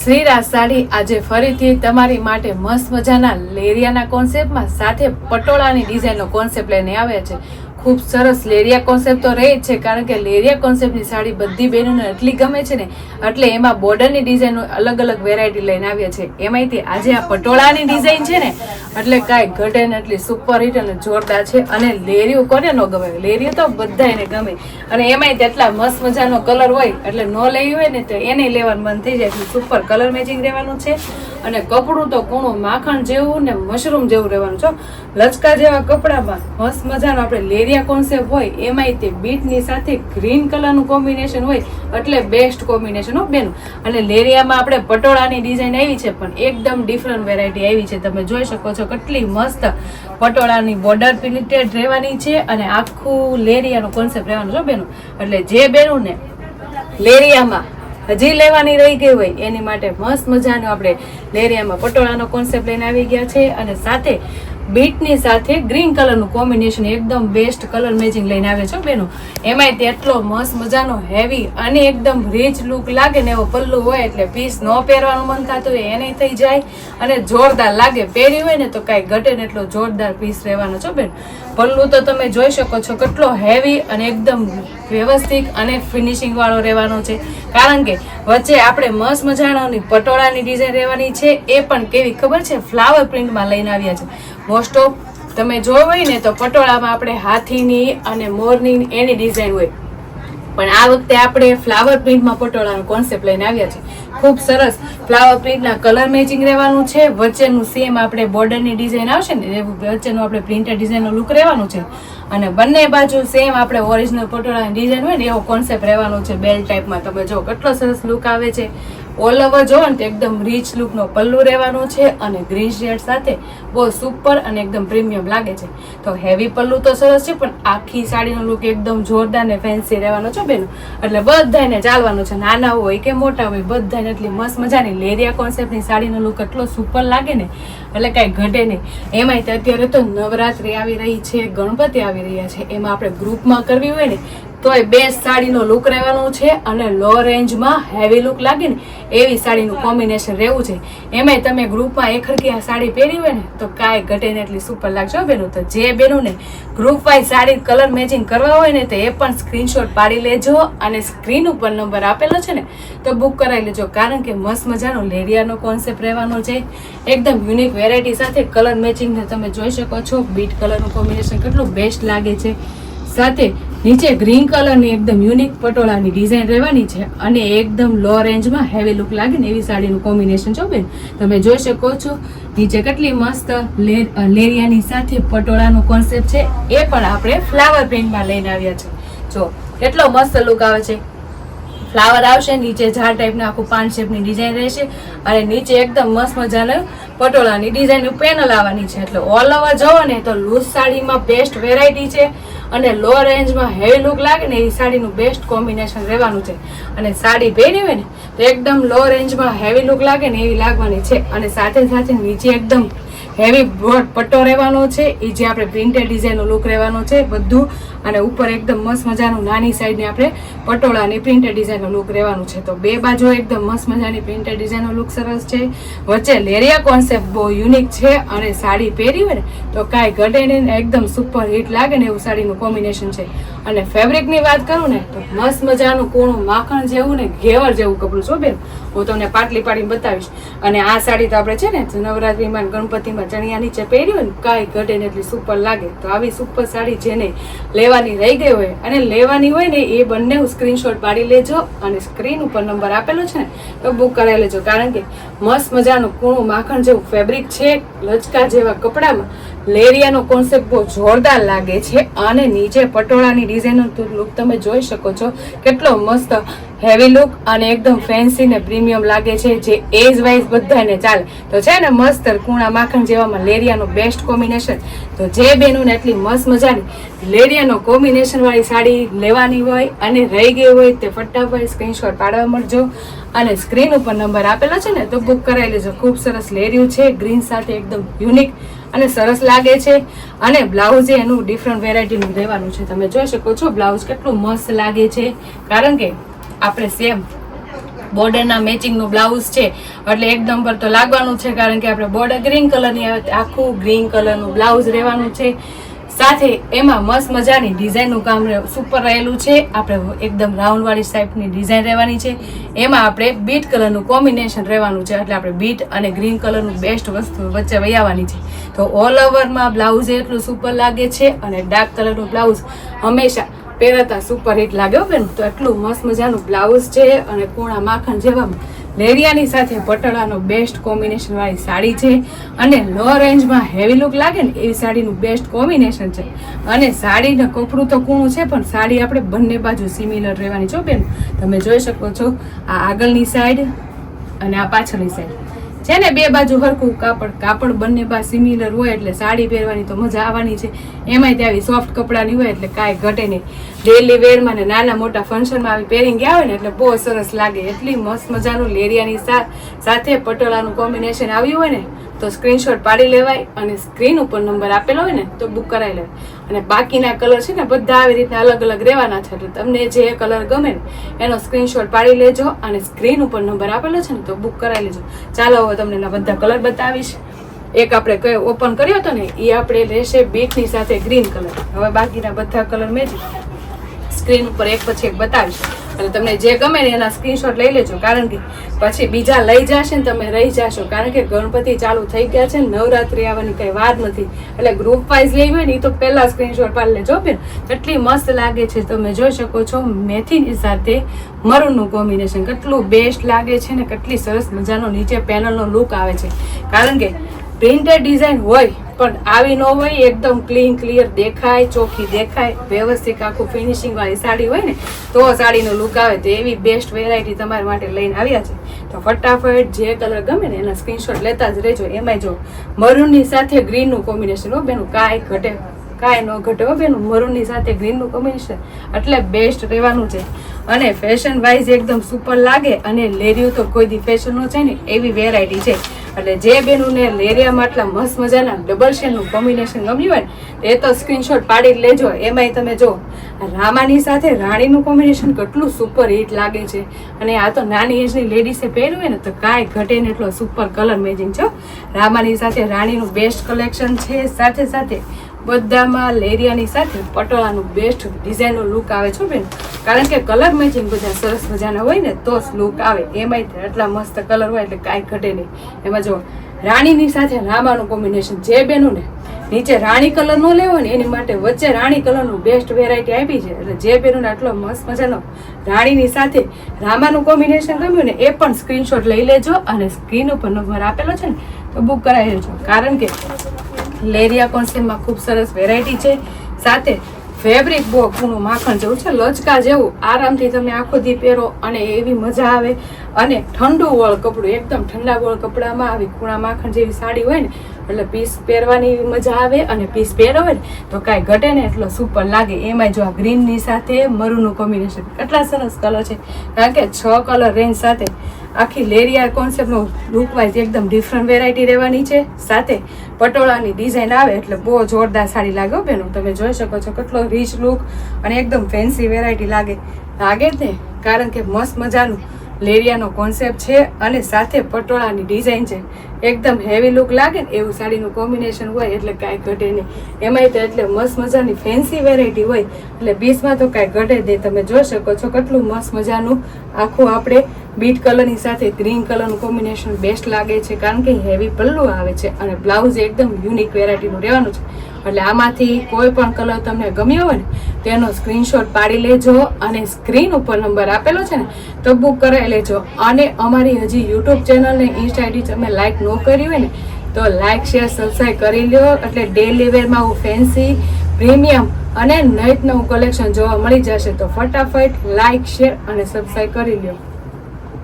શ્રીરાજ સાડી આજે ફરીથી તમારી માટે મસ્ત મજાના લેરિયાના કોન્સેપ્ટમાં સાથે પટોળાની ડિઝાઇનનો કોન્સેપ્ટ લઈને આવ્યા છે. ખૂબ સરસ લેરિયા કોન્સેપ્ટ તો રહે જ છે, કારણ કે લેરિયા કોન્સેપ્ટની સાડી બધી બહેનોને એટલી ગમે છે ને, એટલે એમાં બોર્ડરની ડિઝાઇનનો અલગ અલગ વેરાયટી લઈને આવ્યા છે. એમાંયથી આજે આ પટોળાની ડિઝાઇન છે ને, એટલે કાંઈ ઘટે ને એટલી સુપર હિટ અને જોરદાર છે અને લેરિયું કોને ન ગમે? લેરિયું તો બધા એને ગમે. અને એમાંય તેટલા મસ્ત મજાનો કલર હોય, એટલે ન લેવી હોય ને તો એને લેવાનું મન થઈ જાય સુપર કલર મેચિંગ રહેવાનું છે. અને કપડું તો કૂણું માખણ જેવું ને મશરૂમ જેવું રહેવાનું. છો લચકા જેવા કપડામાં મસ્ત મજાનો આપણે લેરિયા કોન્સેપ્ટ હોય, એમાંય તે બીટની સાથે ગ્રીન કલરનું કોમ્બિનેશન હોય, એટલે બેસ્ટ કોમ્બિનેશન હો બેનું. અને લેરિયામાં આપણે પટોળાની ડિઝાઇન આવી છે, પણ એકદમ ડિફરન્ટ વેરાયટી આવી છે. તમે જોઈ શકો છો કેટલી મસ્ત પટોળાની બોર્ડર પ્રિન્ટેડ રહેવાની છે અને આખું લેરિયાનો કોન્સેપ્ટ રહેવાનો છો બેનું. એટલે જે બેનું ને લેરિયામાં હજી લેવાની રહી ગઈ હોય, એની માટે મસ્ત મજાનો આપણે લેરિયામાં પટોળાનો કોન્સેપ્ટ લઈને આવી ગયા છે અને સાથે બીટની સાથે ગ્રીન કલરનું કોમ્બિનેશન એકદમ બેસ્ટ કલર મેચિંગ લઈને આવે છે બેનો. એમાંય તેટલો મસ્ત મજાનો હેવી અને એકદમ રીચ લુક લાગે ને એવો પલ્લું હોય એટલે પીસ ન પહેરવાનું મન થતું હોય એને થઈ જાય. અને જોરદાર લાગે પહેર્યું હોય ને તો કાંઈ ઘટે ને એટલો જોરદાર પીસ રહેવાનો છો બેન. પલ્લું તો તમે જોઈ શકો છો કેટલો હેવી અને એકદમ વ્યવસ્થિત અને ફિનિશિંગવાળો રહેવાનો છે. કારણ કે વચ્ચે આપણે મસ્ત મજાની પટોળાની ડિઝાઇન રહેવાની છે. એ પણ કેવી ખબર છે? ફ્લાવર પ્રિન્ટમાં લઈને આવ્યા છે. મોસ્ટ ઓફ તમે જોયું હોય ને તો પટોળામાં આપણે હાથીની અને મોરની એની ડિઝાઇન હોય. પણ આ વખતે આપણે ફ્લાવર પ્રિન્ટમાં પટોળાનો કોન્સેપ્ટ લઈને આવ્યા છે ખૂબ સરસ. ફ્લાવર પ્રિન્ટના કલર મેચિંગ રહેવાનું છે. વચ્ચેનું સેમ આપણે બોર્ડરની ડિઝાઇન આવશે ને વચ્ચેનું આપણે પ્રિન્ટેડ ડિઝાઇનનો લુક રહેવાનું છે. અને બંને બાજુ સેમ આપણે ઓરિજિનલ પટોળાની ડિઝાઇન હોય ને, એવો કોન્સેપ્ટ રહેવાનો છે બેલ ટાઈપમાં તમે જો કેટલો સરસ લુક આવે છે. ઓલ ઓવર જો ને તો એકદમ રીચ લુકનો પલ્લુ રહેવાનો છે અને ગ્રીન શેડ સાથે બહુ સુપર અને એકદમ પ્રીમિયમ લાગે છે. તો હેવી પલ્લુ તો સરસ છે, પણ આખી સાડીનો લુક એકદમ જોરદાર ને ફેન્સી રહેવાનો છે બેનો. એટલે બધાને ચાલવાનું છે, નાના હોય કે મોટા હોય બધાને એટલી મસ્ત મજાની લેરિયા કોન્સેપ્ટની સાડીનો લુક એટલો સુપર લાગે ને. એટલે કાંઈ ઘટે નહીં. એમાંય અત્યારે તો નવરાત્રિ આવી રહી છે, ગણપતિ આવી રહ્યા છે, એમાં આપણે ગ્રુપમાં કરવી હોય ને તોય બે સાડીનો લુક રહેવાનું છે અને લો રેન્જમાં હેવી લુક લાગે ને એવી સાડીનું કોમ્બિનેશન રહેવું છે. એમાંય તમે ગ્રુપમાં એકરખી આ સાડી પહેરી હોય ને, તો કાંઈ ઘટે ને એટલી સુપર લાગશે બેનું. તો જે બેનું ને group wise sari colour matching કરવા હોય ને, તો એ પણ સ્ક્રીનશોટ પાડી લેજો અને સ્ક્રીન ઉપર નંબર આપેલો છે ને, તો બુક કરાવી લેજો. કારણ કે મસ્ત મજાનો લેરિયાનો કોન્સેપ્ટ રહેવાનો છે. એકદમ યુનિક વેરાયટી સાથે કલર મેચિંગને તમે જોઈ શકો છો. બીટ કલરનું કોમ્બિનેશન કેટલું બેસ્ટ લાગે છે. સાથે નીચે ગ્રીન કલરની એકદમ યુનિક પટોળાની ડિઝાઇન રહેવાની છે અને એકદમ લો રેન્જમાં હેવી લુક લાગે ને એવી સાડીનું કોમ્બિનેશન છો બેન. તમે જોઈ શકો છો, નીચે કેટલી મસ્ત લેરિયાની સાથે પટોળાનો કોન્સેપ્ટ છે. એ પણ આપણે ફ્લાવર પ્રિન્ટમાં લઈને આવ્યા છે. જો, કેટલો મસ્ત લુક આવે છે. ફ્લાવર આવશે, નીચે ઝાડ ટાઈપનું આખું પાન શેપની ડિઝાઇન રહેશે અને નીચે એકદમ મસ્ત મજાનું પટોળાની ડિઝાઇનનું પેનલ આવવાની છે. એટલે ઓલ ઓવર જોવો ને તો લૂઝ સાડીમાં બેસ્ટ વેરાયટી છે અને લો રેન્જમાં હેવી લુક લાગે ને એવી સાડીનું બેસ્ટ કોમ્બિનેશન રહેવાનું છે. અને સાડી પહેરી હોય ને તો એકદમ લો રેન્જમાં હેવી લુક લાગે ને એવી લાગવાની છે. અને સાથે સાથે નીચે એકદમ હેવી બ્રોડ પટ્ટો રહેવાનો છે એ જે આપણે પ્રિન્ટેડ ડિઝાઇનનો લુક રહેવાનો છે, બધું. અને ઉપર એકદમ મસ્ત મજાનું નાની સાઈડને આપણે પટોળાની પ્રિન્ટેડ ડિઝાઇનનો લુક રહેવાનું છે. તો બે બાજુ એકદમ મસ્ત મજાની પ્રિન્ટેડ ડિઝાઇનનો લુક સરસ છે. વચ્ચે લેરિયા કોન્સેપ્ટ બહુ યુનિક છે અને સાડી પહેરી હોય ને, તો કાંઈ ઘટે નહીં એકદમ સુપર હિટ લાગે ને એવું સાડીનું કોમ્બિનેશન છે. અને ફેબ્રિકની વાત કરું ને, તો મસ્ત મજાનું કોણું માખણ જેવું ને ઘેવર જેવું કપડું છો બેન. હું તમને પાટલી પાડીને બતાવીશ. અને આ સાડી તો આપણે છે ને નવરાત્રિમાં ગણપતિમાં ચણિયા નીચે પહેર્યું ને, કાંઈ ઘટે ને એટલી સુપર લાગે. તો આવી સુપર સાડી જેને લેવાની રહી ગઈ હોય અને લેવાની હોય ને એ બંને સ્ક્રીનશોટ પાડી લેજો અને સ્ક્રીન ઉપર નંબર આપેલો છે ને, તો બુક કરાવી લેજો. કારણ કે મસ્ત મજાનું કૂણું માખણ જેવું ફેબ્રિક છે, લચકા જેવા કપડામાં. લેરિયાનો કોન્સેપ્ટ બહુ જોરદાર લાગે છે. અને નીચે પટોળાની ડિઝાઇનનો લુક તમે જોઈ શકો છો. કેટલો મસ્ત હેવી લુક અને એકદમ ફેન્સી ને પ્રીમિયમ લાગે છે, જે એજ વાઇઝ બધાને ચાલે. તો છે ને મસ્ત કૂણા માખણ જેવામાં લેરિયાનો બેસ્ટ કોમ્બિનેશન તો જે બેનોને એટલી મસ્ત મજાની લેરિયાનો કોમ્બિનેશન વાળી સાડી લેવાની હોય અને રહી ગઈ હોય તે ફટાફટ સ્ક્રીનશોટ પાડવા મળજો. અને સ્ક્રીન ઉપર નંબર આપેલો છે ને, તો બુક કરાવી લેજો. ખૂબ સરસ લેરિયું છે ગ્રીન સાથે એકદમ યુનિક અને સરસ લાગે છે. અને બ્લાઉઝ એનું ડિફરન્ટ વેરાયટીનું રહેવાનું છે. તમે જોઈ શકો છો બ્લાઉઝ કેટલું મસ્ત લાગે છે. કારણ કે આપણે સેમ બોર્ડરના મેચિંગનું બ્લાઉઝ છે. એટલે એક નંબર તો લાગવાનું છે કારણ કે આપણે બોર્ડર ગ્રીન કલરની આવે આખું ગ્રીન કલરનું બ્લાઉઝ રહેવાનું છે. સાથે એમાં મસ્ત મજાની ડિઝાઇનનું કામ સુપર રહેલું છે. આપણે એકદમ રાઉન્ડવાળી સાઈપની ડિઝાઇન રહેવાની છે. એમાં આપણે બીટ કલરનું કોમ્બિનેશન રહેવાનું છે. એટલે આપણે બીટ અને ગ્રીન કલરનું બેસ્ટ વસ્તુ વચ્ચે વૈયાવાની છે. તો ઓલ ઓવરમાં બ્લાઉઝ એટલું સુપર લાગે છે અને ડાર્ક કલરનું બ્લાઉઝ હંમેશા પહેરતા સુપર હિટ લાગ્યો બેન. તો એટલું મસ્ત મજાનું બ્લાઉઝ છે અને કોણા માખણ જેવા લેરિયાની સાથે પટોળાનો બેસ્ટ કોમ્બિનેશન વાળી સાડી છે. અને લો રેન્જમાં હેવી લુક લાગે ને એવી સાડીનું બેસ્ટ કોમ્બિનેશન છે. અને સાડીને કપડું તો કૂણું છે, પણ સાડી આપણે બંને બાજુ સિમિલર રહેવાની છો બેન. તમે જોઈ શકો છો આ આગળની સાઈડ અને આ પાછળની સાઈડ છે ને બે બાજુ હરખું કાપડ કાપડ બંને બા સિમિલર હોય એટલે સાડી પહેરવાની તો મજા આવવાની છે. એમાંય તે આવી સોફ્ટ કપડાની હોય એટલે કાંઈ ઘટે નહીં. ડેલી વેરમાં ને નાના મોટા ફંક્શનમાં આવી પહેરીને ગયા હોય ને એટલે બહુ સરસ લાગે. એટલી મસ્ત મજાનું લેરિયાની સાથે પટોળાનું કોમ્બિનેશન આવ્યું હોય ને તો સ્ક્રીનશોટ પાડી લેવાય અને સ્ક્રીન ઉપર નંબર આપેલો હોય ને તો બુક કરાવી લેવાય. અને બાકીના કલર છે ને બધા આવી રીતના અલગ અલગ રહેવાના છે. એટલે તમને જે કલર ગમે ને, એનો સ્ક્રીનશોટ પાડી લેજો અને સ્ક્રીન ઉપર નંબર આપેલો છે ને તો બુક કરાવી લેજો. ચાલો, હવે તમને એના બધા કલર બતાવીશ. એક આપણે કયો ઓપન કર્યો હતો ને, એ આપણે રહેશે બીટની સાથે ગ્રીન કલર હવે બાકીના બધા કલર મેં સ્ક્રીન ઉપર એક પછી એક બતાવીશ. એટલે તમને જે ગમે ને એના સ્ક્રીનશોટ લઈ લેજો. કારણ કે પછી બીજા લઈ જશે ને તમે રહી જશો. કારણ કે ગણપતિ ચાલુ થઈ ગયા છે નવરાત્રિ આવવાની કઈ વાત નથી. એટલે ગ્રુપ વાઇઝ લઈ હોય ને એ તો પહેલા સ્ક્રીનશોટ પાડી લેજો બેન. કેટલી મસ્ત લાગે છે તમે જોઈ શકો છો. મેથીની સાથે મરૂનનું કોમ્બિનેશન કેટલું બેસ્ટ લાગે છે ને કેટલી સરસ મજાનો નીચે પેનલનો લુક આવે છે. કારણ કે પ્રિન્ટેડ ડિઝાઇન હોય, પણ આવી ન હોય, એકદમ ક્લીન ક્લિયર દેખાય, ચોખ્ખી દેખાય, વ્યવસ્થિત આખું ફિનિશિંગ વાળી સાડી હોય ને, તો સાડીનો લુક આવે તો એવી બેસ્ટ વેરાયટી તમારા માટે લઈને આવ્યા છે. તો ફટાફટ જે કલર ગમે ને એના સ્ક્રીનશોટ લેતા જ રહેજો. એમાંય જો મરૂનની સાથે ગ્રીનનું કોમ્બિનેશન હો, બેનું, કાંઈ ઘટે કાંઈ ન ઘટે હો બેન મરૂનની સાથે ગ્રીનનું કોમ્બિનેશન એટલે બેસ્ટ રહેવાનું છે. અને ફેશન વાઇઝ એકદમ સુપર લાગે અને લેરિયું તો કોઈ દી ફેશનનો છે ને, એવી વેરાયટી છે. એટલે જે બેનુને લેરિયામાં આટલા મસ્ત મજાના ડબલ શેડનું કોમ્બિનેશન ગમ્યું હોય એ તો સ્ક્રીનશોટ પાડી લેજો. એમાંય તમે જો, રામાની સાથે રાણીનું કોમ્બિનેશન કેટલું સુપર હિટ લાગે છે. અને આ તો નાની એજની લેડીસે પહેર્યું હોય ને, તો કાંઈ ઘટે ને એટલો સુપર કલર મેચિંગ છે રામાની સાથે રાણીનું બેસ્ટ કલેક્શન છે સાથે સાથે. બધામાં લેરિયાની સાથે પટોળાનું બેસ્ટ ડિઝાઇનનો લુક આવે છે બેન. કારણ કે કલર મેચિંગ બધા સરસ મજાના હોય ને, તો જ લુક આવે. એમાંય તે એટલા મસ્ત કલર હોય એટલે કાંઈ ઘટે નહીં. એમાં જો રાણીની સાથે રામાનું કોમ્બિનેશન જે બેનું ને, નીચે રાણી કલર નો લેવો ને, એની માટે વચ્ચે રાણી કલરનું બેસ્ટ વેરાયટી આપી છે. એટલે જે બેનું આટલો મસ્ત મજાનો રાણીની સાથે રામાનું કોમ્બિનેશન ગમ્યું ને, એ પણ સ્ક્રીનશોટ લઈ લેજો અને સ્ક્રીન ઉપર નંબર આપેલો છે ને, તો બુક કરાવી લેજો કારણ કે લેરિયા કોન્સેપ્ટમાં ખૂબ સરસ વેરાયટી છે. સાથે ફેબ્રિક બહુ માખણ જેવું છે. લચકા જેવું. આરામથી તમે આખો દી પહેરો અને એવી મજા આવે. અને ઠંડુ વળ કપડું, એકદમ ઠંડા ગોળ કપડામાં આવી કૂણા માખણ જેવી સાડી હોય ને, એટલે પીસ પહેરવાની મજા આવે અને પીસ પહેરો હોય ને, તો કાંઈ ઘટે ને એટલો સુપર લાગે. એમાંય જો આ ગ્રીનની સાથે મરૂનું કોમ્બિનેશન કેટલા સરસ કલર છે. કારણ કે છ કલર રેન્જ સાથે આખી લેરિયા કોન્સેપ્ટનો લુક વાઇઝ એકદમ ડિફરન્ટ વેરાયટી રહેવાની છે. સાથે પટોળાની ડિઝાઇન આવે, એટલે બહુ જોરદાર સાડી લાગે હો બેનો. તમે જોઈ શકો છો કેટલો રીચ લુક અને એકદમ ફેન્સી વેરાયટી લાગે. લાગે જ ને કારણ કે મસ્ત મજાનું લેરિયાનો કોન્સેપ્ટ છે અને સાથે પટોળાની ડિઝાઇન છે. એકદમ હેવી લુક લાગે ને એવું સાડીનું કોમ્બિનેશન હોય એટલે કાંઈ ઘટે નહીં. એમાંય તો એટલે મસ્ત મજાની ફેન્સી વેરાયટી હોય એટલે બીચમાં તો કાંઈ ઘટે નહીં. તમે જોઈ શકો છો કેટલું મસ્ત મજાનું આખું આપણે બીટ કલરની સાથે ગ્રીન કલરનું કોમ્બિનેશન બેસ્ટ લાગે છે. કારણ કે હેવી પલ્લું આવે છે અને બ્લાઉઝ એકદમ યુનિક વેરાયટીનું રહેવાનું છે. એટલે આમાંથી કોઈ પણ કલર તમને ગમ્યો હોય ને, તેનો સ્ક્રીનશોટ પાડી લેજો અને સ્ક્રીન ઉપર નંબર આપેલો છે ને, તો બુક કરાવી લેજો. અને અમારી હજી યુટ્યુબ ચેનલને ઇન્સ્ટા આઈડી તમે લાઇક ન કરી હોય ને, તો લાઇક શેર સબસ્ક્રાઈબ કરી લ્યો. એટલે ડેલી વેરમાં હું ફેન્સી પ્રીમિયમ અને નવું કલેક્શન જોવા મળી જશે. તો ફટાફટ લાઇક શેર અને સબસ્ક્રાઈબ કરી લ્યો.